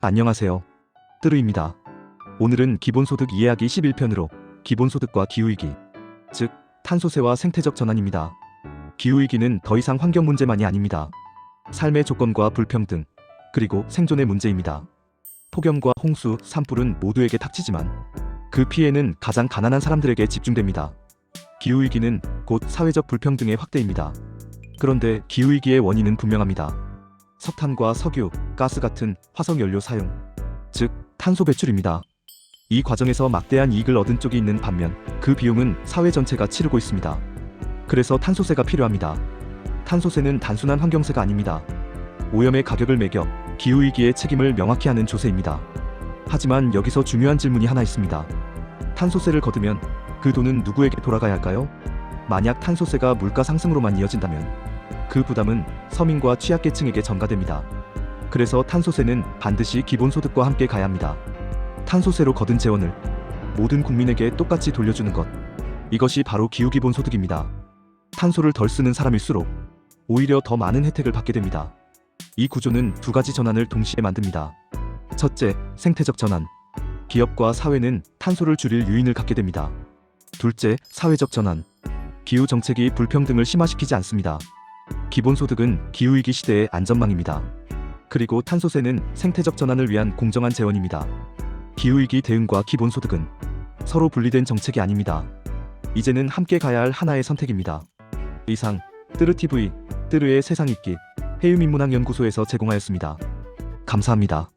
안녕하세요. 뜨르입니다. 오늘은 기본소득 이해하기 11편으로 기본소득과 기후위기, 즉 탄소세와 생태적 전환입니다. 기후위기는 더 이상 환경 문제만이 아닙니다. 삶의 조건과 불평등, 그리고 생존의 문제입니다. 폭염과 홍수, 산불은 모두에게 닥치지만 그 피해는 가장 가난한 사람들에게 집중됩니다. 기후위기는 곧 사회적 불평등의 확대입니다. 그런데 기후위기의 원인은 분명합니다. 석탄과 석유, 가스 같은 화석연료 사용, 즉 탄소 배출입니다. 이 과정에서 막대한 이익을 얻은 쪽이 있는 반면 그 비용은 사회 전체가 치르고 있습니다. 그래서 탄소세가 필요합니다. 탄소세는 단순한 환경세가 아닙니다. 오염의 가격을 매겨 기후위기의 책임을 명확히 하는 조세입니다. 하지만 여기서 중요한 질문이 하나 있습니다. 탄소세를 거두면 그 돈은 누구에게 돌아가야 할까요? 만약 탄소세가 물가 상승으로만 이어진다면 그 부담은 서민과 취약계층에게 전가됩니다. 그래서 탄소세는 반드시 기본소득과 함께 가야 합니다. 탄소세로 거둔 재원을 모든 국민에게 똑같이 돌려주는 것. 이것이 바로 기후기본소득입니다. 탄소를 덜 쓰는 사람일수록 오히려 더 많은 혜택을 받게 됩니다. 이 구조는 두 가지 전환을 동시에 만듭니다. 첫째, 생태적 전환. 기업과 사회는 탄소를 줄일 유인을 갖게 됩니다. 둘째, 사회적 전환. 기후 정책이 불평등을 심화시키지 않습니다. 기본소득은 기후위기 시대의 안전망입니다. 그리고 탄소세는 생태적 전환을 위한 공정한 재원입니다. 기후위기 대응과 기본소득은 서로 분리된 정책이 아닙니다. 이제는 함께 가야 할 하나의 선택입니다. 이상 뜨르TV 뜨르의 세상 읽기 해유민문학연구소에서 제공하였습니다. 감사합니다.